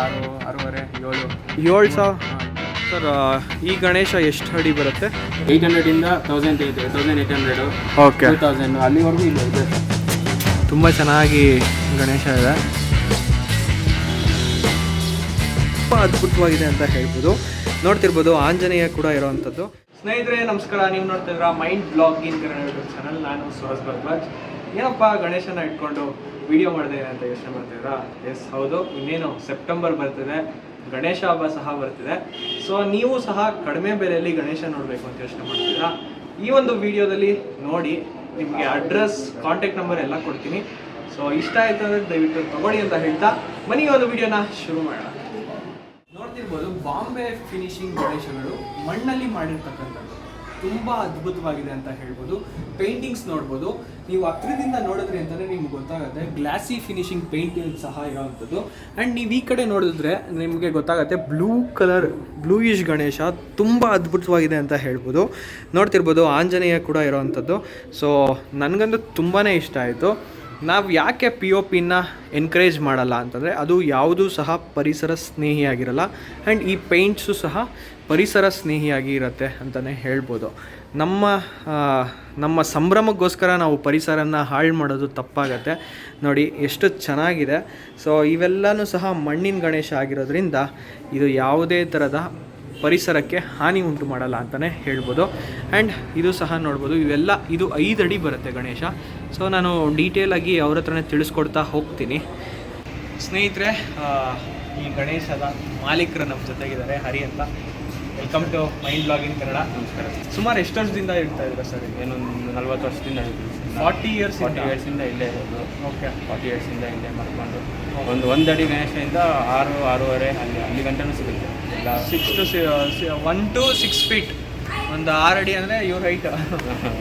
ಆರು ಆರೂವರೆ ಏಳು. ಏಳು ಸಾವಿರ? ಸರ್ ಈ ಗಣೇಶ ಎಷ್ಟು ಅಡಿ ಬರುತ್ತೆ? Eight ಹಂಡ್ರೆಡಿಂದ thousand eight thousand eight hundred. Okay. Two thousand ಅಲ್ಲಿವರೆಗೂ ಇಲ್ಲ ಇದೆ. ತುಂಬ ಚೆನ್ನಾಗಿ ಗಣೇಶ ಇದೆ. ತುಂಬ ಅದ್ಭುತವಾಗಿದೆ ಅಂತ ಹೇಳ್ಬೋದು. ನೋಡ್ತಿರ್ಬೋದು ಆಂಜನೇಯ ಕೂಡ ಇರೋವಂಥದ್ದು. ಸ್ನೇಹಿತರೆ ನಮಸ್ಕಾರ. ನೀವು ನೋಡ್ತಿದ್ರ mind blog in Kannada YouTube channel. ನಾನು ಸುಹಾಸ್ ಭರದ್ವಾಜ್. ಏನಪ್ಪ ಗಣೇಶನ ಇಟ್ಕೊಂಡು ವಿಡಿಯೋ ಮಾಡಿದೆ ಅಂತ ಯೋಚನೆ ಮಾಡ್ತಿದ್ರಾ ಎಸ್ ಹೌದು. ಇನ್ನೇನು ಸೆಪ್ಟೆಂಬರ್ ಬರ್ತಿದೆ. ಗಣೇಶ ಹಬ್ಬ ಸಹ ಬರ್ತಿದೆ. ಸೊ ನೀವು ಸಹ ಕಡಿಮೆ ಬೆಲೆಯಲ್ಲಿ ಗಣೇಶ ನೋಡಬೇಕು ಅಂತ ಯೋಚನೆ ಮಾಡ್ತೀರಾ ಈ ಒಂದು ವಿಡಿಯೋದಲ್ಲಿ ನೋಡಿ, ನಿಮಗೆ ಅಡ್ರೆಸ್ ಕಾಂಟ್ಯಾಕ್ಟ್ ನಂಬರ್ ಎಲ್ಲ ಕೊಡ್ತೀನಿ. ಸೊ ಇಷ್ಟ ಆಯ್ತು ಅಂದರೆ ದಯವಿಟ್ಟು ತಗೊಳ್ಳಿ ಅಂತ ಹೇಳ್ತಾ ಮನೆಗೆ ಒಂದು ವಿಡಿಯೋನ ಶುರು ಮಾಡೋಣ. ನೋಡ್ತಿರ್ಬೋದು ಬಾಂಬೆ ಫಿನಿಶಿಂಗ್ ಗಣೇಶಗಳು ಮಣ್ಣಲ್ಲಿ ಮಾಡಿರ್ತಕ್ಕಂಥದ್ದು. ತುಂಬಾ ಅದ್ಭುತವಾಗಿದೆ ಅಂತ ಹೇಳ್ಬೋದು. ಪೇಂಟಿಂಗ್ಸ್ ನೋಡ್ಬೋದು. ನೀವು ಹತ್ರದಿಂದ ನೋಡಿದ್ರೆ ಅಂತಲೇ ನಿಮ್ಗೆ ಗೊತ್ತಾಗುತ್ತೆ. ಗ್ಲಾಸಿ ಫಿನಿಶಿಂಗ್ ಪೇಂಟ್ ಸಹ ಇರೋವಂಥದ್ದು. ಆ್ಯಂಡ್ ನೀವು ಈ ಕಡೆ ನೋಡಿದ್ರೆ ನಿಮಗೆ ಗೊತ್ತಾಗುತ್ತೆ ಬ್ಲೂ ಕಲರ್ ಬ್ಲೂಯಿಶ್ ಗಣೇಶ ತುಂಬ ಅದ್ಭುತವಾಗಿದೆ ಅಂತ ಹೇಳ್ಬೋದು. ನೋಡ್ತಿರ್ಬೋದು ಆಂಜನೇಯ ಕೂಡ ಇರೋವಂಥದ್ದು. ಸೊ ನನಗಂತೂ ತುಂಬಾ ಇಷ್ಟ ಆಯಿತು. ನಾವು ಯಾಕೆ ಪಿ ಒ ಪಿನ ಎನ್ಕರೇಜ್ ಮಾಡಲ್ಲ ಅಂತಂದರೆ ಅದು ಯಾವುದೂ ಸಹ ಪರಿಸರ ಸ್ನೇಹಿಯಾಗಿರಲ್ಲ. ಆ್ಯಂಡ್ ಈ ಪೇಂಟ್ಸು ಸಹ ಪರಿಸರ ಸ್ನೇಹಿಯಾಗಿ ಇರುತ್ತೆ ಅಂತಲೇ ಹೇಳ್ಬೋದು. ನಮ್ಮ ನಮ್ಮ ಸಂಭ್ರಮಕ್ಕೋಸ್ಕರ ನಾವು ಪರಿಸರನ ಹಾಳು ಮಾಡೋದು ತಪ್ಪಾಗತ್ತೆ. ನೋಡಿ, ಎಷ್ಟು ಚೆನ್ನಾಗಿದೆ. ಸೊ ಇವೆಲ್ಲನೂ ಸಹ ಮಣ್ಣಿನ ಗಣೇಶ ಆಗಿರೋದ್ರಿಂದ ಇದು ಯಾವುದೇ ಥರದ ಪರಿಸರಕ್ಕೆ ಹಾನಿ ಉಂಟು ಮಾಡಲ್ಲ ಅಂತಲೇ ಹೇಳ್ಬೋದು. ಆ್ಯಂಡ್ ಇದು ಸಹ ನೋಡ್ಬೋದು, ಇವೆಲ್ಲ, ಇದು ಐದು ಅಡಿ ಬರುತ್ತೆ ಗಣೇಶ. ಸೊ ನಾನು ಡೀಟೇಲಾಗಿ ಅವ್ರ ಹತ್ರನೇ ತಿಳಿಸ್ಕೊಡ್ತಾ ಹೋಗ್ತೀನಿ. ಸ್ನೇಹಿತರೆ ಈ ಗಣೇಶದ ಮಾಲೀಕರು ನಮ್ಮ ಜೊತೆಗಿದ್ದಾರೆ, ಹರಿ ಅಂತ. Welcome to mind blogging Kannada ನಮಸ್ಕಾರ. ಸುಮಾರು ಎಷ್ಟು ವರ್ಷದಿಂದ ಇರ್ತಾ ಇದ್ದೀರಾ ಸರ್? ಏನೊಂದು ನಲ್ವತ್ತು ವರ್ಷದಿಂದ ಫಾರ್ಟಿ ಇಯರ್ಸ್ ಫಾರ್ಟಿ ಇಯರ್ಸಿಂದ ಇಲ್ಲೇ ಇರೋದು. ಓಕೆ ಫಾರ್ಟಿ ಇಯರ್ಸಿಂದ ಇಲ್ಲೇ ಮಾಡ್ಕೊಂಡು. ಒಂದು ಒಂದು ಅಡಿ ಗಣೇಶದಿಂದ ಆರು ಆರೂವರೆ ಅಲ್ಲಿ ಅಲ್ಲಿ ಗಂಟೆನೂ ಸಿಗುತ್ತೆ. ಇಲ್ಲ six to one to six feet ಒಂದು ಆರು ಅಡಿ ಅಂದರೆ ಇವ್ರ ಹೈಟ್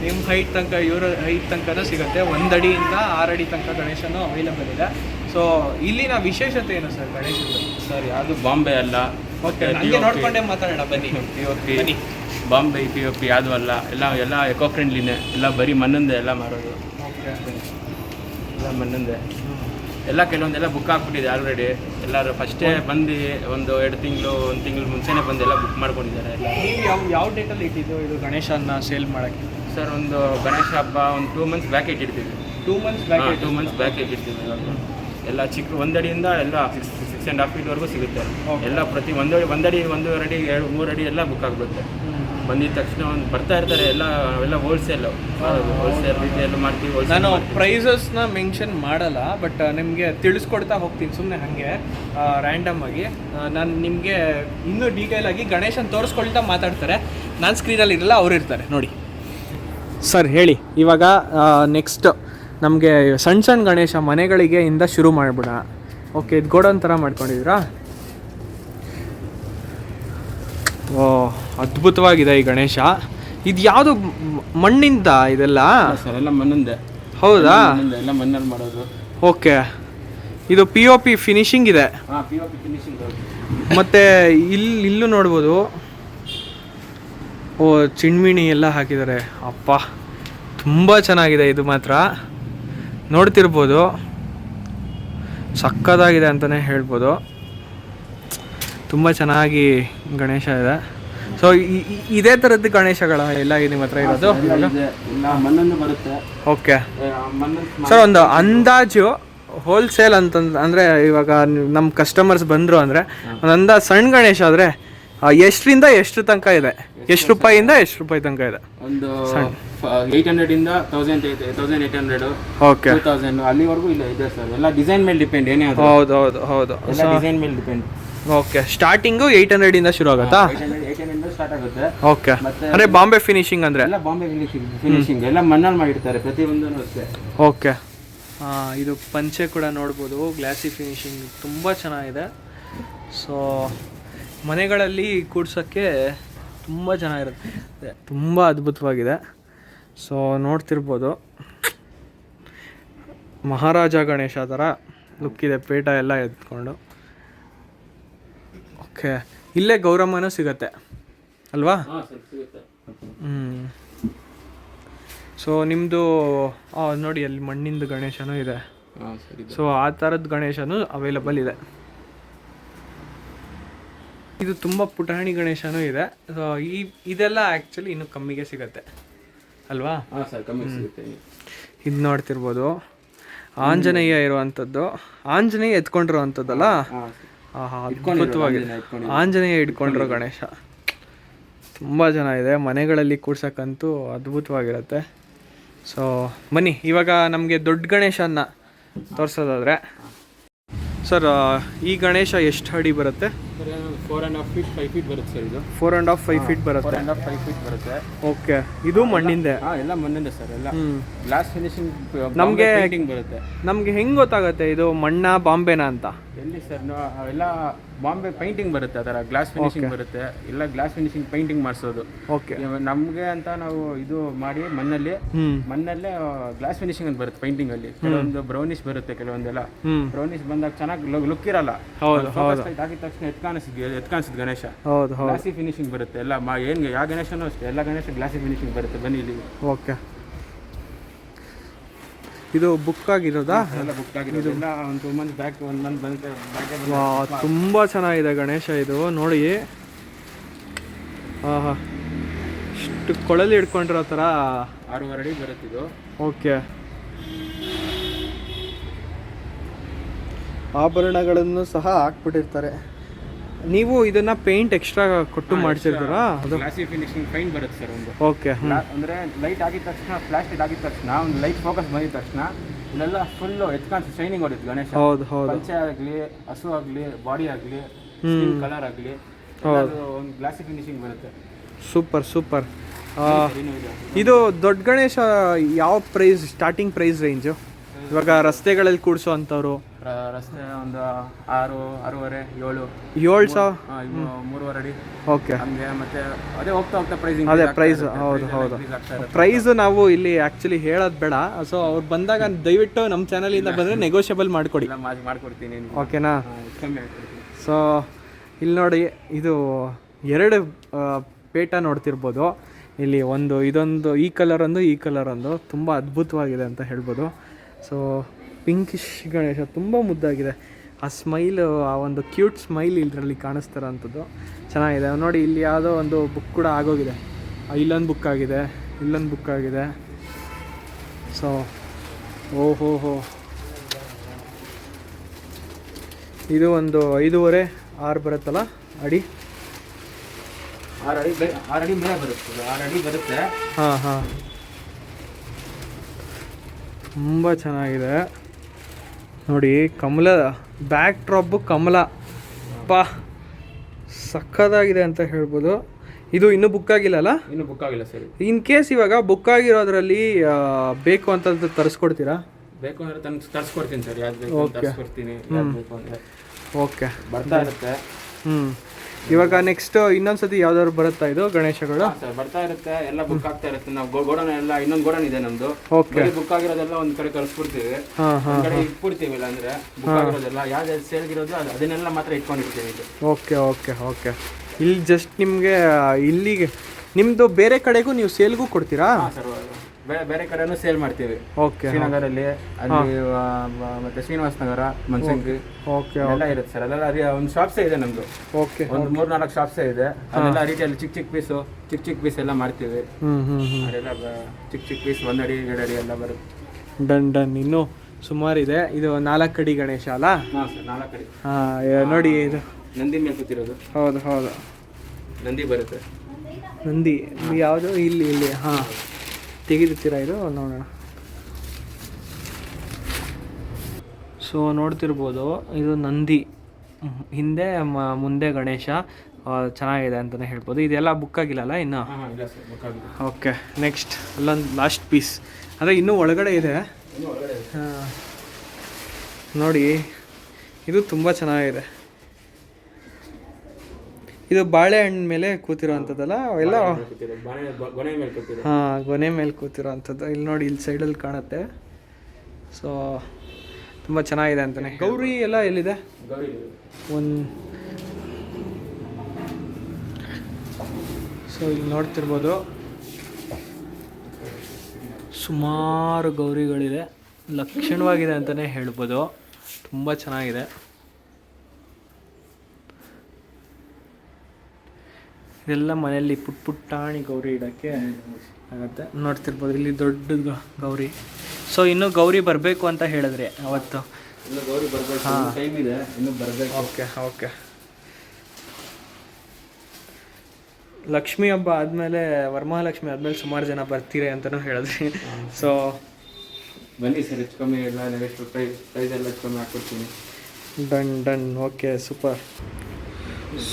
ನಿಮ್ಮ ಹೈಟ್ ತನಕ ಇವ್ರ ಹೈಟ್ ತನಕನೂ ಸಿಗುತ್ತೆ. ಒಂದು ಅಡಿಯಿಂದ ಆರು ಅಡಿ ತನಕ ಗಣೇಶನು ಅವೈಲಬಲ್ ಇದೆ. ಸೊ ಇಲ್ಲಿನ ವಿಶೇಷತೆ ಏನು ಸರ್ ಗಣೇಶ ಸರ್ ಯಾವುದು ಬಾಂಬೆ ಅಲ್ಲ. ನೋಡ್ಕೊಂಡೇ ಮಾತಾಡೋಣ ಬನ್ನಿ. ಪಿ ಒ ಪಿ ಬನ್ನಿ. ಬಾಂಬೆ ಪಿ ಒ ಪಿ ಯಾವುದು ಅಲ್ಲ ಎಲ್ಲ ಎಲ್ಲ ಎಕೋ ಫ್ರೆಂಡ್ಲಿನೇ ಎಲ್ಲ ಬರೀ ಮಣ್ಣಿಂದೆ ಎಲ್ಲ ಮಾಡೋದು. ಎಲ್ಲ ಮಣ್ಣಿಂದೆ. ಎಲ್ಲ ಕೆಲವೊಂದೆಲ್ಲ ಬುಕ್ ಹಾಕ್ಬಿಟ್ಟಿದೆ ಆಲ್ರೆಡಿ ಎಲ್ಲರೂ ಫಸ್ಟೇ ಬಂದು ಒಂದು ಎರಡು ತಿಂಗಳು ಒಂದು ತಿಂಗಳು ಮುಂಚೆನೇ ಬಂದು ಎಲ್ಲ ಬುಕ್ ಮಾಡ್ಕೊಂಡಿದ್ದಾರೆ. ಎಲ್ಲ ನೀವು ಯಾವ ಯಾವ ಡೇಟಲ್ಲಿ ಇಟ್ಟಿದ್ದು ಇದು ಗಣೇಶನ ಸೇಲ್ ಮಾಡೋಕ್ಕೆ? ಸರ್ ಒಂದು ಗಣೇಶ ಹಬ್ಬ ಒಂದು ಟೂ ಮಂತ್ಸ್ ಬ್ಯಾಕ್ ಇಟ್ಟಿರ್ತೀವಿ. Two months back two months back ಇಟ್ಟಿರ್ತೀವಿ. ಎಲ್ಲ ಚಿಕ್ಕ ಒಂದಡಿಯಿಂದ ಎಲ್ಲ ಸಿಕ್ಸ್ ಸಿಕ್ಸ್ ಆ್ಯಂಡ್ ಹಾಫ್ ಫೀಟ್ವರೆಗೂ ಸಿಗುತ್ತೆ. ಎಲ್ಲ ಪ್ರತಿ ಒಂದು ಒಂದಡಿ ಒಂದೂವರೆ ಅಡಿ ಎರಡು ಮೂರು ಅಡಿ ಎಲ್ಲ ಬುಕ್ ಆಗಿಬಿಡುತ್ತೆ. ಬಂದಿದ ತಕ್ಷಣ ಒಂದು ಬರ್ತಾ ಇರ್ತಾರೆ ಎಲ್ಲ ಎಲ್ಲ ಹೋಲ್ಸೇಲ್ ಹೋಲ್ಸೇಲ್ ರೀತಿಯಲ್ಲಿ ಮಾಡ್ತೀವಿ ನಾನು. ಪ್ರೈಸಸ್ನ ಮೆನ್ಷನ್ ಮಾಡಲ್ಲ ಬಟ್ ನಿಮಗೆ ತಿಳಿಸ್ಕೊಡ್ತಾ ಹೋಗ್ತೀನಿ ಸುಮ್ಮನೆ ಹಾಗೆ ರ್ಯಾಂಡಮ್ ಆಗಿ. ನಾನು ನಿಮಗೆ ಇನ್ನೂ ಡೀಟೇಲ್ ಆಗಿ ಗಣೇಶನ್ ತೋರಿಸ್ಕೊಳ್ತಾ ಮಾತಾಡ್ತಾರೆ. ನಾನು ಸ್ಕ್ರೀನಲ್ಲಿ ಇರಲ್ಲ ಅವ್ರು ಇರ್ತಾರೆ ನೋಡಿ. ಸರ್ ಹೇಳಿ ಇವಾಗ ನೆಕ್ಸ್ಟ್ ನಮಗೆ ಸಣ್ಣ ಸಣ್ಣ ಗಣೇಶ ಮನೆಗಳಿಗೆ ಇಂದ ಶುರು ಮಾಡಿಬಿಡೋಣ. ಓಕೆ ಇದು ಗೋಡನ್ ಥರ ಮಾಡ್ಕೊಂಡಿದ್ದೀರಾ? ಓ ಅದ್ಭುತವಾಗಿದೆ ಈ ಗಣೇಶ. ಇದು ಯಾವುದು ಮಣ್ಣಿಂದ ಇದೆಲ್ಲ? ಸರ್ ಎಲ್ಲ ಮಣ್ಣಿಂದೆ. ಹೌದಾ? ಎಲ್ಲ ಮಣ್ಣಲ್ಲಿ ಮಾಡೋದು. ಓಕೆ ಇದು ಪಿ ಒ ಪಿ ಫಿನಿಶಿಂಗ್ ಇದೆ. ಮತ್ತೆ ಇಲ್ಲಿ ಇಲ್ಲೂ ನೋಡ್ಬೋದು. ಓ ಚಿಣ್ಮಿಣಿ ಎಲ್ಲ ಹಾಕಿದ್ದಾರೆ. ಅಪ್ಪ ತುಂಬ ಚೆನ್ನಾಗಿದೆ ಇದು ಮಾತ್ರ. ನೋಡ್ತಿರ್ಬೋದು. ಸಕ್ಕದಾಗಿದೆ ಅಂತಲೇ ಹೇಳ್ಬೋದು. ತುಂಬ ಚೆನ್ನಾಗಿ ಗಣೇಶ ಇದೆ. ಸೊ ಇದೇ ಥರದ್ದು ಗಣೇಶಗಳ ಎಲ್ಲ ನಿಮ್ಮ ಹತ್ರ ಇರೋದು? ಬರುತ್ತೆ. ಓಕೆ ಸರ್ ಒಂದು ಅಂದಾಜು ಹೋಲ್ಸೇಲ್ ಅಂತಂದ್ರೆ ಅಂದರೆ ಇವಾಗ ನಮ್ಮ ಕಸ್ಟಮರ್ಸ್ ಬಂದರು ಅಂದರೆ ಒಂದು ಅಂದಾಜು ಸಣ್ಣ ಗಣೇಶ ಆದರೆ ಎಷ್ಟರಿಂದ ಎಷ್ಟು ತನಕ ಇದೆ? ಎಷ್ಟು ರೂಪಾಯಿಂದ ಎಷ್ಟು ರೂಪಾಯಿ ತನಕ ಇದೆ? ಒಂದು eight ಹಂಡ್ರೆಡಿಂದ thousand eight thousand eight hundred okay thousand ಅಲ್ಲಿವರೆಗೂ ಇಲ್ಲ ಇದೆ ಸರ್. ಎಲ್ಲ ಡಿಸೈನ್ ಮೇಲೆ ಡಿಪೆಂಡ್ ಏನೇ ಹೌದು ಹೌದು ಹೌದು. ಡಿಸೈನ್ ಮೇಲೆ ಡಿಪೆಂಡ್ ಓಕೆ ಸ್ಟಾರ್ಟಿಂಗು ಏಯ್ಟ್ ಹಂಡ್ರೆಡಿಂದ ಶುರು ಆಗುತ್ತಾ? ಹಂಡ್ರೆಡ್ ಹಂಡ್ರೆಡ್ ಸ್ಟಾರ್ಟ್ ಆಗುತ್ತೆ. ಓಕೆ ಅಂದರೆ ಬಾಂಬೆ ಫಿನಿಶಿಂಗ್ ಅಂದ್ರೆ? ಎಲ್ಲ ಬಾಂಬೆ ಫಿನಿಶಿಂಗ್ ಫಿನಿಶಿಂಗ್ ಎಲ್ಲ ಮಣ್ಣಲ್ಲಿ ಮಾಡಿರ್ತಾರೆ ಪ್ರತಿಯೊಂದೂ ಅಷ್ಟೇ. ಓಕೆ ಇದು ಪಂಚೆ ಕೂಡ ನೋಡ್ಬೋದು. ಗ್ಲಾಸಿ ಫಿನಿಶಿಂಗ್ ತುಂಬ ಚೆನ್ನಾಗಿದೆ. ಸೊ ಮನೆಗಳಲ್ಲಿ ಕೂಡ್ಸೋಕ್ಕೆ ತುಂಬ ಚೆನ್ನಾಗಿರುತ್ತೆ. ತುಂಬ ಅದ್ಭುತವಾಗಿದೆ. ಸೊ ನೋಡ್ತಿರ್ಬೋದು. ಮಹಾರಾಜ ಗಣೇಶ ಥರ ಲುಕ್ಕಿದೆ ಇದೆ ಪೇಟ ಎಲ್ಲ ಎತ್ಕೊಂಡು. ಓಕೆ ಇಲ್ಲೇ ಗೌರಮ್ಮನೂ ಸಿಗತ್ತೆ. ಅಲ್ವಾ? ಹ್ಞೂ ಸೊ ನಿಮ್ಮದು ನೋಡಿ ಅಲ್ಲಿ ಮಣ್ಣಿಂದು ಗಣೇಶನೂ ಇದೆ. ಸೊ ಆ ಥರದ ಗಣೇಶನೂ ಅವೈಲಬಲ್ ಇದೆ. ಇದು ತುಂಬ ಪುಟಾಣಿ ಗಣೇಶನೂ ಇದೆ. ಸೊ ಈ ಇದೆಲ್ಲ ಆ್ಯಕ್ಚುಲಿ ಇನ್ನು ಕಮ್ಮಿಗೆ ಸಿಗತ್ತೆ. ಅಲ್ವಾ? ಹಾಂ ಸರ್ ಕಮ್ಮಿ ಸಿಗುತ್ತೆ. ಇದು ನೋಡ್ತಿರ್ಬೋದು. ಆಂಜನೇಯ ಇರುವಂಥದ್ದು ಆಂಜನೇಯ ಎತ್ಕೊಂಡಿರುವಂಥದ್ದಲ್ಲ ಅದ್ಭುತವಾಗಿದೆ ಆಂಜನೇಯ ಇಟ್ಕೊಂಡಿರೋ ಗಣೇಶ. ತುಂಬ ಇದೆ. ಮನೆಗಳಲ್ಲಿ ಕೂಡ್ಸಕ್ಕಂತೂ ಅದ್ಭುತವಾಗಿರುತ್ತೆ. ಸೊ ಬನ್ನಿ ಇವಾಗ ನಮಗೆ ದೊಡ್ಡ ಗಣೇಶನ ತೋರಿಸೋದಾದ್ರೆ. ಸರ್ ಈ ಗಣೇಶ ಎಷ್ಟು ಅಡಿ ಬರುತ್ತೆ? Four and half feet five feet ಬರುತ್ತೆ ಸರ್ ಇದು. Four and half five feet four ಬರುತ್ತೆ? ಆ್ಯಂಡ್ ಹಾಫ್ ಫೈವ್ ಫೀಟ್ ಬರುತ್ತೆ. ಓಕೆ ಇದು ಮಣ್ಣಿಂದೆ? ಹಾಂ ಎಲ್ಲ ಮಣ್ಣಿಂದ ಸರ್ ಎಲ್ಲ. ಗ್ಲಾಸ್ ಫಿನಿಶಿಂಗ್ ನಮ್ಗೆ- ಪೇಂಟಿಂಗ್ ಬರುತ್ತೆ. ನಮಗೆ ಹೆಂಗೆ ಗೊತ್ತಾಗುತ್ತೆ ಇದು ಮಣ್ಣ ಬಾಂಬೆನಾ ಅಂತ? ಎಲ್ಲಿ ಸರ್ ಎಲ್ಲ ಬಾಂಬೆ ಪೇಂಟಿಂಗ್ ಬರುತ್ತೆ ಆ ಥರ ಗ್ಲಾಸ್ ಫಿನಿಶಿಂಗ್ ಬರುತ್ತೆ. ಎಲ್ಲ ಗ್ಲಾಸ್ ಫಿನಿಶಿಂಗ್ ಪೇಂಟಿಂಗ್ ಮಾಡಿಸೋದು. ಓಕೆ ನಮಗೆ ಅಂತ ನಾವು ಇದು ಮಾಡಿ ಮಣ್ಣಲ್ಲಿ ಮಣ್ಣಲ್ಲೇ ಗ್ಲಾಸ್ ಫಿನಿಶಿಂಗ್ ಅಂತ ಬರುತ್ತೆ ಪೈಂಟಿಂಗ್ ಅಲ್ಲಿ. ಕೆಲವೊಂದು ಬ್ರೌನಿಶ್ ಬರುತ್ತೆ ಕೆಲವೊಂದೆಲ್ಲ. ಬ್ರೌನಿಶ್ ಬಂದಾಗ ಚೆನ್ನಾಗಿ ಲುಕ್ ಇರಲ್ಲ. ಹಾಕಿದ ತಕ್ಷಣ ಎತ್ ಕಾಣಿಸಿದ್ ಎತ್ ಕಾಣಿಸಿದ್ ಗಣೇಶ? ಹೌದು ಹೌದು. ಗ್ಲಾಸಿ ಫಿನಿಶಿಂಗ್ ಬರುತ್ತೆ. ಎಲ್ಲ ಮಾ ಏನು ಯಾವ ಗಣೇಶನೂ ಅಷ್ಟೇ. ಎಲ್ಲ ಗಣೇಶ ಗ್ಲಾಸಿ ಫಿನಿಶಿಂಗ್ ಬರುತ್ತೆ. ಬನ್ನಿ ಇಲ್ಲಿ. ಓಕೆ. ಇದು ಬುಕ್ ಆಗಿರೋದಾ? ಎಲ್ಲ ಬುಕ್ ಆಗಿರೋದು. ಎಲ್ಲ ಒಂದು two month back one month ಬಂದ ಬ್ಯಾಕ್ ವಾ ತುಂಬ ಚೆನ್ನಾಗಿದೆ ಗಣೇಶ ಇದು. ನೋಡಿ. ಆಹಾ. ಇಷ್ಟು ಕೊಳಲಿ ಹಿಡ್ಕೊಂಡಿರೋ ಥರ. ಆರೂವರೆ ಅಡಿ ಬರುತ್ತೆ ಇದು. ಓಕೆ. ಆಭರಣಗಳನ್ನು ಸಹ ಹಾಕ್ಬಿಟ್ಟಿರ್ತಾರೆ. ನೀವು ಇದನ್ನ ಪೇಂಟ್ ಎಕ್ಸ್ಟ್ರಾ ಕೊಟ್ಟು ಮಾಡಿಸಿರ್ತೀರಾ? ಅದು ಗ್ಲಾಸಿ ಫಿನಿಶಿಂಗ್ ಪೇಂಟ್ ಬರುತ್ತೆ ಸರ್ ಒಂದು. ಓಕೆ ಅಂದ್ರೆ ಲೈಟ್ ಆಗಿದ ತಕ್ಷಣ ಫ್ಲಾಶ್ ಲೈಟ್ ಆಗಿದ ತಕ್ಷಣ ಒಂದು ಲೈಟ್ ಫೋಕಸ್ ಬಂದಿದ ತಕ್ಷಣ ಇಲ್ಲೆಲ್ಲ ಫುಲ್ಲು ಎತ್ಕಾನ್ಸ್ ಶೈನಿಂಗ್ ಹೊಡಿತು ಗಣೇಶ. ಹೌದು ಹೌದು. ಪಂಚೆ ಆಗಲಿ ಹಸು ಆಗಲಿ ಬಾಡಿ ಆಗಲಿ ಸ್ಕಿನ್ ಕಲರ್ ಆಗಲಿ ಒಂದು ಗ್ಲಾಸಿ ಫಿನಿಶಿಂಗ್ ಬರುತ್ತೆ. ಸೂಪರ್ ಸೂಪರ್ ಇದು. ದೊಡ್ಡ ಗಣೇಶ ಯಾವ ಪ್ರೈಸ್ ಸ್ಟಾರ್ಟಿಂಗ್ ಪ್ರೈಸ್ ರೇಂಜು ಇವಾಗ ರಸ್ತೆಗಳಲ್ಲಿ ಕೂಡಿಸೋ ಅಂಥವ್ರು ರ- ರಸ್ತೆ ಒಂದು ಆರು ಆರೂವರೆ ಏಳು. ಏಳು ಸಾವಿರ? ಆ, ಇವು ಮೂರುವರೆ ಅಡಿ. ಓಕೆ. ಹಂಗೆ ಮತ್ತೆ ಅದೇ ಹೋಗ್ತಾ ಹೋಗ್ತಾ ಪ್ರೈಸಿಂಗ್ ಅದೇ ಪ್ರೈಸ್ ಹೌದು ಹೌದು. ಪ್ರೈಸ್ ನಾವು ಇಲ್ಲಿ ಆಕ್ಚುಲಿ ಹೇಳೋದು ಬೇಡ. ಸೊ ಅವ್ರು ಬಂದಾಗ ದಯವಿಟ್ಟು ನಮ್ಮ ಚಾನಲಿಂದ ಬಂದರೆ ನೆಗೋಷಿಯಬಲ್ ಮಾಡಿಕೊಡಿ. ಎಲ್ಲ ಮಾಡಿ ಮಾಡ್ಕೊಡ್ತೀನಿ ನಿಮ್ಗೆ. ಓಕೆನಾ? ಕಮ್ಮಿ ಸೊ ಇಲ್ಲಿ ನೋಡಿ ಇದು ಎರಡು ಆ, ಪೇಟ ನೋಡ್ತಿರ್ಬೋದು. ಇಲ್ಲಿ ಒಂದು ಇದೊಂದು ಈ ಕಲರ್ ಒಂದು ಈ ಕಲರ್ ಒಂದು. ತುಂಬ ಅದ್ಭುತವಾಗಿದೆ ಅಂತ ಹೇಳ್ಬೋದು. ಸೊ ಪಿಂಕಿಶ್ ಗಣೇಶ ತುಂಬ ಮುದ್ದಾಗಿದೆ. ಆ ಸ್ಮೈಲು ಆ ಒಂದು ಕ್ಯೂಟ್ ಸ್ಮೈಲ್ ಇದರಲ್ಲಿ ಕಾಣಿಸ್ತಿರೋಂಥದ್ದು ಚೆನ್ನಾಗಿದೆ. ನೋಡಿ ಇಲ್ಲಿ ಯಾವುದೋ ಒಂದು ಬುಕ್ ಕೂಡ ಆಗೋಗಿದೆ. ಇಲ್ಲೊಂದು ಬುಕ್ ಆಗಿದೆ. ಇಲ್ಲೊಂದು ಬುಕ್ ಆಗಿದೆ. ಸೊ ಓಹೋ ಹೋ ಇದು ಒಂದು ಐದೂವರೆ ಆರು ಬರುತ್ತಲ್ಲ? ಅಡಿ? ಆರು ಅಡಿ ಆರು ಅಡಿ ಮೇಲೆ ಬರುತ್ತೆ. ಆರು ಅಡಿ ಬರುತ್ತೆ. ಹಾಂ ಹಾಂ. ತುಂಬ ಚೆನ್ನಾಗಿದೆ. ನೋಡಿ ಕಮಲ ಬ್ಯಾಕ್ ಡ್ರಾಪು ಕಮಲ. ಪಾ ಸಕ್ಕದಾಗಿದೆ ಅಂತ ಹೇಳ್ಬೋದು. ಇದು ಇನ್ನೂ ಬುಕ್ ಆಗಿಲ್ಲಲ್ಲ ಇನ್ನು ಬುಕ್ ಆಗಿಲ್ಲ ಸರ್. ಇನ್ ಕೇಸ್ ಇವಾಗ ಬುಕ್ ಆಗಿರೋದ್ರಲ್ಲಿ ಆ, ಬೇಕು ಅಂತ ತರಿಸ್ಕೊಡ್ತೀರಾ? ಬೇಕು ಅಂದ್ರೆ ತಂದು ತರಿಸ್ಕೊಡ್ತೀನಿ ಸರ್. ಯಾವ್ದು ಬೇಕು ತರಿಸ್ಕೊಡ್ತೀನಿ. ಯಾವ್ದು ಬೇಕು ಅಂದ್ರೆ. ಓಕೆ ಬರ್ತಾ ಇರುತ್ತೆ. ಹ್ಞೂ ಇವಾಗ ನೆಕ್ಸ್ಟ್ ಇನ್ನೊಂದ್ಸತಿ ಯಾವ್ದಾದ್ರು ಬರುತ್ತಾ ಇದು ಗಣೇಶಗಳು? ಸರ್ ಬರ್ತಾ ಇರುತ್ತೆ ಎಲ್ಲ ಬುಕ್ ಆಗ್ತಾ ಇರುತ್ತೆ. ನಾವು ಗೋಡನ್ ಎಲ್ಲ ಇನ್ನೊಂದು ಗೋಡನ್ ಇದೆ ನಮ್ದು. ಓಕೆ ಬುಕ್ ಆಗಿರೋದೆಲ್ಲ ಒಂದ್ ಕಡೆ ಕಳ್ಸ್ಬಿಡ್ತೀವಿ. ಒಂದ್ ಕಡೆ ಇಟ್ಬಿಡ್ತೀವಿ ಇಲ್ಲ ಅಂದ್ರೆ ಬುಕ್ ಆಗಿರೋದೆಲ್ಲ ಯಾವ್ದು ಸೇಲ್ ಅದು ಅದನ್ನೆಲ್ಲ ಮಾತ್ರ ಇಟ್ಕೊಂಡಿರ್ತೀವಿ ಇದು. ಓಕೆ ಓಕೆ ಓಕೆ ಇಲ್ಲಿ ಜಸ್ಟ್ ನಿಮ್ಗೆ ಇಲ್ಲಿಗೆ ನಿಮ್ದು ಬೇರೆ ಕಡೆಗೂ ನೀವು ಸೇಲ್ಗೂ ಕೊಡ್ತೀರಾ? ಸರ್ ಬೇರೆ ಬೇರೆ ಕಡೆನೂ ಸೇಲ್ ಮಾಡ್ತೀವಿ. ಓಕೆ ಶ್ರೀನಗರಲ್ಲಿ ಅಲ್ಲಿ ಆ, ಮ- ಮತ್ತೆ ಶ್ರೀನಿವಾಸ ನಗರ ಮನ್ಸಂಗಿ. ಓಕೆ ಎಲ್ಲ ಇರುತ್ತೆ ಸರ್. ಅದೆಲ್ಲ ಅದೇ ಒಂದು ಶಾಪ್ಸ್ ಇದೆ ನಮ್ದು. ಓಕೆ ಒಂದು ಮೂರ್ ನಾಲ್ಕು ಶಾಪ್ಸ್ ಇದೆ. ಅದೆಲ್ಲ ರೀತಿಯಲ್ಲಿ ಚಿಕ್ಕ ಚಿಕ್ಕ ಪೀಸು ಚಿಕ್ಕ ಚಿಕ್ಕ ಪೀಸ್ ಎಲ್ಲ ಮಾಡ್ತೀವಿ. ಹ್ಞೂ ಹ್ಞೂ ಹ್ಞೂ ಅದೆಲ್ಲ ಬ- ಚಿಕ್ಕ ಚಿಕ್ಕ ಪೀಸ್ ಒಂದು ಅಡಿ ಎರಡು ಅಡಿ ಎಲ್ಲ ಬರುತ್ತೆ. Done done. ಸುಮಾರು ಸುಮಾರಿದೆ ಇದು ನಾಲ್ಕು ಅಡಿ ಗಣೇಶ ಅಲ್ಲ? ಹಾಂ ಸರ್ ನಾಲ್ಕು ಅಡಿ. ಹಾಂ ನೋಡಿ ಇದು. ನಂದಿ ಮೇಲೆ ಕೂತಿರೋದು. ಹೌದು ಹೌದು. ನಂದಿ ಬರುತ್ತೆ. ನಂದಿ ಯಾವುದು? ಇಲ್ಲಿ ಇಲ್ಲಿ ಹಾಂ. ತೆಗಿರ್ತೀರಾ ಇದು? ನೋಡೋಣ. ಸೊ ನೋಡ್ತಿರ್ಬೋದು ಇದು ನಂದಿ. ಹಿಂದೆ ಮ- ಮುಂದೆ ಗಣೇಶ ಚೆನ್ನಾಗಿದೆ ಅಂತಲೇ ಹೇಳ್ಬೋದು. ಇದೆಲ್ಲ ಬುಕ್ ಆಗಿಲ್ಲಲ್ಲ ಇನ್ನು? ಓಕೆ ನೆಕ್ಸ್ಟ್ ಅಲ್ಲೊಂದು ಲಾಸ್ಟ್ ಪೀಸ್ ಅಂದರೆ ಇನ್ನೂ ಒಳಗಡೆ ಇದೆ. ಇನ್ನೂ ಒಳಗಡೆ ಇದೆ. ನೋಡಿ ಇದು ತುಂಬ ಚೆನ್ನಾಗಿದೆ. ಇದು ಬಾಳೆಹಣ್ಣು ಮೇಲೆ ಕೂತಿರೋವಂಥದ್ದಲ್ಲ ಎಲ್ಲ ಹಾಂ ಗೊನೆ ಮೇಲೆ ಕೂತಿರೋವಂಥದ್ದು. ಇಲ್ಲಿ ನೋಡಿ ಇಲ್ಲಿ ಸೈಡಲ್ಲಿ ಕಾಣುತ್ತೆ. ಸೊ ತುಂಬ ಚೆನ್ನಾಗಿದೆ ಅಂತಾನೆ. ಗೌರಿ ಎಲ್ಲ ಎಲ್ಲಿದೆ? ಒಂದು ಸೊ ಇಲ್ಲಿ ನೋಡ್ತಿರ್ಬೋದು. ಸುಮಾರು ಗೌರಿಗಳಿದೆ. ಲಕ್ಷಣವಾಗಿದೆ ಅಂತಲೇ ಹೇಳ್ಬೋದು. ತುಂಬ ಚೆನ್ನಾಗಿದೆ. ಇದೆಲ್ಲ ಮನೆಯಲ್ಲಿ ಪುಟ್ ಪುಟ್ಟಾಣಿ ಗೌರಿ ಇಡೋಕ್ಕೆ ಆಗುತ್ತೆ. ನೋಡ್ತಿರ್ಬೋದು ಇಲ್ಲಿ ದೊಡ್ಡ ಗೌರಿ. ಸೊ ಇನ್ನೂ ಗೌರಿ ಬರಬೇಕು ಅಂತ ಹೇಳಿದ್ರಿ ಅವತ್ತು? ಇನ್ನು ಗೌರಿ ಬರ್ಬೇಕು. ಹಾ. ಟೈಮ್ ಇದೆ ಇನ್ನು ಬರ್ಬೇಕು. Okay okay. ಲಕ್ಷ್ಮಿ ಹಬ್ಬ ಆದಮೇಲೆ ವರಮಹಾಲಕ್ಷ್ಮಿ ಆದಮೇಲೆ ಸುಮಾರು ಜನ ಬರ್ತೀರಿ ಅಂತಲೂ ಹೇಳಿದ್ರಿ. ಸೊ ಬನ್ನಿ ಸರ್ ಹೆಚ್ಚು ಕಮ್ಮಿ ಎಲ್ಲ ಪ್ರೈಸ್ ಎಲ್ಲ ಹೆಚ್ಚು ಕಮ್ಮಿ ಹಾಕ್ಕೊಡ್ತೀನಿ. Done done. Okay super.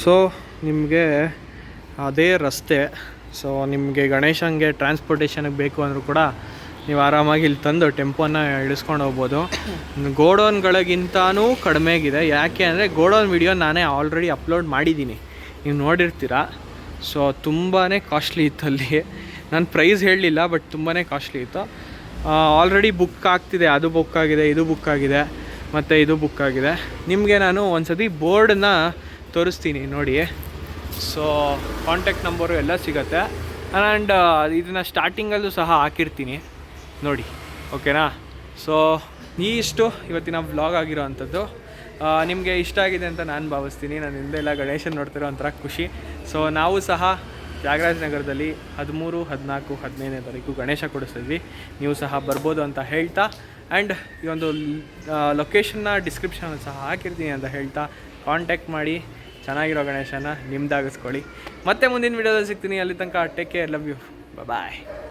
So ನಿಮಗೆ ಅದೇ ರಸ್ತೆ. ಸೊ ನಿಮಗೆ ಗಣೇಶಂಗೆ ಟ್ರಾನ್ಸ್ಪೋರ್ಟೇಷನ್ಗೆ ಬೇಕು ಅಂದರೂ ಕೂಡ ನೀವು ಆರಾಮಾಗಿ ಇಲ್ಲಿ ತಂದು ಟೆಂಪೋನ ಇಳಿಸ್ಕೊಂಡು ಹೋಗ್ಬೋದು. ಗೋಡೌನ್ಗಳಿಗಿಂತನೂ ಕಡಿಮೆಗಿದೆ. ಯಾಕೆ ಅಂದರೆ ಗೋಡೌನ್ ವಿಡಿಯೋ ನಾನೇ ಆಲ್ರೆಡಿ ಅಪ್ಲೋಡ್ ಮಾಡಿದ್ದೀನಿ. ನೀವು ನೋಡಿರ್ತೀರ? ಸೊ ತುಂಬಾ ಕಾಸ್ಟ್ಲಿ ಇತ್ತು ಅಲ್ಲಿ. ನಾನು ಪ್ರೈಸ್ ಹೇಳಲಿಲ್ಲ ಬಟ್ ತುಂಬಾ ಕಾಸ್ಟ್ಲಿ ಇತ್ತು. ಆಲ್ರೆಡಿ ಬುಕ್ ಆಗ್ತಿದೆ. ಅದು ಬುಕ್ ಆಗಿದೆ, ಇದು ಬುಕ್ ಆಗಿದೆ, ಮತ್ತು ಇದು ಬುಕ್ ಆಗಿದೆ. ನಿಮಗೆ ನಾನು ಒಂದು ಸತಿ ಬೋರ್ಡನ್ನ ತೋರಿಸ್ತೀನಿ ನೋಡಿ. ಸೊ ಕಾಂಟ್ಯಾಕ್ಟ್ ನಂಬರು ಎಲ್ಲ ಸಿಗತ್ತೆ. ಆ್ಯಂಡ್ ಇದನ್ನು ಸ್ಟಾರ್ಟಿಂಗಲ್ಲೂ ಸಹ ಹಾಕಿರ್ತೀನಿ. ನೋಡಿ ಓಕೆನಾ ಸೊ ಈ ಇಷ್ಟು ಇವತ್ತಿನ ವ್ಲಾಗ್ ಆಗಿರೋ ಅಂಥದ್ದು ನಿಮಗೆ ಇಷ್ಟ ಆಗಿದೆ ಅಂತ ನಾನು ಭಾವಿಸ್ತೀನಿ. ನಾನು ಹಿಂದೆಲ್ಲ ಗಣೇಶನ್ ನೋಡ್ತಿರೋ ಒಂಥರ ಖುಷಿ. ಸೊ ನಾವು ಸಹ ತ್ಯಾಗರಾಜನಗರದಲ್ಲಿ ಹದಿಮೂರು, ಹದಿನಾಲ್ಕು, ಹದಿನೈದನೇ ತಾರೀಕು ಗಣೇಶ ಕೊಡಿಸಿದ್ವಿ ನೀವು ಸಹ ಬರ್ಬೋದು ಅಂತ ಹೇಳ್ತಾ ಆ್ಯಂಡ್ ಈ ಒಂದು ಲೊಕೇಶನ್ನ ಡಿಸ್ಕ್ರಿಪ್ಷನಲ್ಲಿ ಸಹ ಹಾಕಿರ್ತೀನಿ ಅಂತ ಹೇಳ್ತಾ ಕಾಂಟ್ಯಾಕ್ಟ್ ಮಾಡಿ. ಚೆನ್ನಾಗಿರೋ ಗಣೇಶನ ನಿಮ್ದಾಗಿಸ್ಕೊಳ್ಳಿ. ಮತ್ತೆ ಮುಂದಿನ ವೀಡಿಯೋದಲ್ಲಿ ಸಿಗ್ತೀನಿ. ಅಲ್ಲಿ ತನಕ take care love you bye